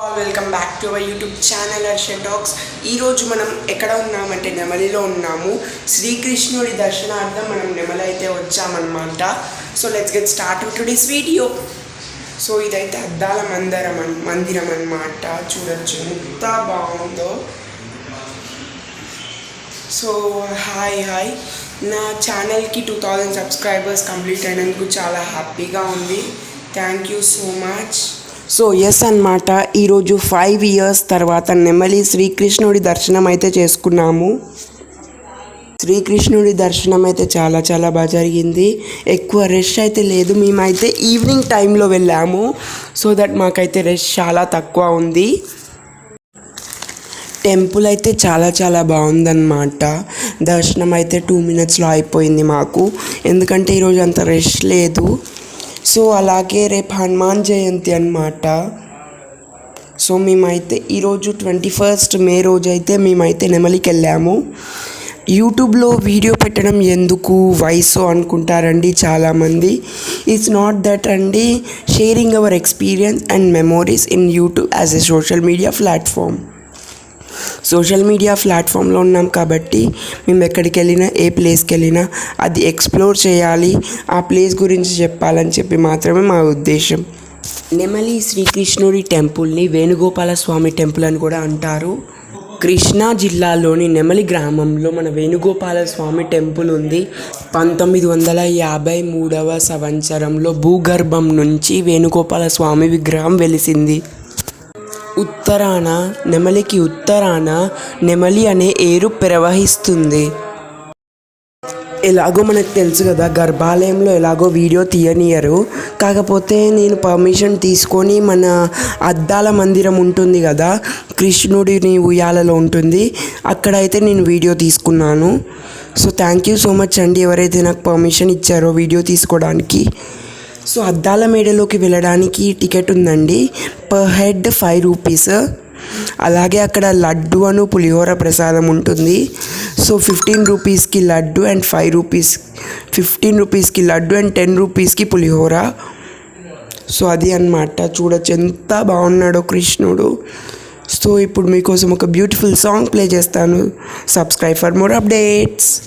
Welcome back to our YouTube channel Harsha talks ఈరోజు మనం ఎక్కడ ఉన్నామంటే నెమలిలో ఉన్నాము. శ్రీకృష్ణుడి దర్శనార్థం మనం నెమలి అయితే వచ్చామన్నమాట. So let's get start to today's video so ఇదైతే అద్దాల మందిరం మందిరం అన్నమాట. చూడొచ్చు. ఎంత బాగుందో. సో హాయ్ హాయ్ నా ఛానల్కి టూ థౌజండ్ సబ్స్క్రైబర్స్ కంప్లీట్ అయినందుకు చాలా హ్యాపీగా ఉంది. Thank you so much so yes అన్నమాట. ఈరోజు ఫైవ్ ఇయర్స్ తర్వాత నెమలి శ్రీకృష్ణుడి దర్శనం అయితే చేసుకున్నాము. శ్రీకృష్ణుడి దర్శనం అయితే చాలా చాలా బాగా జరిగింది. ఎక్కువ రష్ అయితే లేదు. మేమైతే ఈవినింగ్ టైంలో వెళ్ళాము. సో దట్ మాకైతే రష్ చాలా తక్కువ ఉంది. టెంపుల్ అయితే చాలా చాలా బాగుందన్నమాట. దర్శనం అయితే టూ మినిట్స్లో అయిపోయింది మాకు. ఎందుకంటే ఈరోజు అంత రష్ లేదు. సో అలాగే రేపు హనుమాన్ జయంతి అన్నమాట. సో మేమైతే ఈరోజు ట్వంటీ ఫస్ట్ మే రోజు అయితే మేమైతే నెమలికి వెళ్ళాము యూట్యూబ్లో వీడియో పెట్టడం ఎందుకు వయసు అనుకుంటారండి చాలామంది. ఇట్స్ నాట్ దట్ అండి sharing our experience and memories in YouTube as a social media platform social media ప్లాట్ఫామ్లో ఉన్నాం కాబట్టి మేము ఎక్కడికి వెళ్ళినా ఏ ప్లేస్కి వెళ్ళినా అది ఎక్స్ప్లోర్ చేయాలి. ఆ ప్లేస్ గురించి చెప్పాలని చెప్పి మాత్రమే మా ఉద్దేశం. నెమలి శ్రీకృష్ణుడి టెంపుల్ని వేణుగోపాల స్వామి టెంపుల్ అని కూడా అంటారు. కృష్ణా జిల్లాలోని నెమలి గ్రామంలో మన వేణుగోపాల స్వామి టెంపుల్ ఉంది. పంతొమ్మిది వందల యాభై మూడవ సంవత్సరంలో భూగర్భం నుంచి వేణుగోపాల స్వామి విగ్రహం వెలిసింది. ఉత్తరాన నెమలికి ఉత్తరాన నెమలి అనే ఏరు ప్రవహిస్తుంది. ఎలాగో మనకు తెలుసు కదా గర్భాలయంలో ఎలాగో వీడియో తీయనియరు. కాకపోతే నేను పర్మిషన్ తీసుకొని మన అద్దాల మందిరం ఉంటుంది కదా కృష్ణుడిని ఉయ్యాలలో ఉంటుంది. అక్కడైతే నేను వీడియో తీసుకున్నాను. So thank you so much అండి ఎవరైతే నాకు పర్మిషన్ ఇచ్చారో వీడియో తీసుకోవడానికి. సో అద్దాల మేడలోకి వెళ్ళడానికి టికెట్ ఉందండి. పర్ హెడ్ ఫైవ్ రూపీస్ అలాగే అక్కడ లడ్డు అను పులిహోర ప్రసాదం ఉంటుంది. సో ఫిఫ్టీన్ రూపీస్కి laddu and five rupees fifteen రూపీస్కి లడ్డు అండ్ టెన్ రూపీస్కి పులిహోర. సో అది అన్నమాట. చూడొచ్చు ఎంత బాగున్నాడో కృష్ణుడు. సో ఇప్పుడు మీకోసం ఒక బ్యూటిఫుల్ సాంగ్ ప్లే చేస్తాను. Subscribe for more updates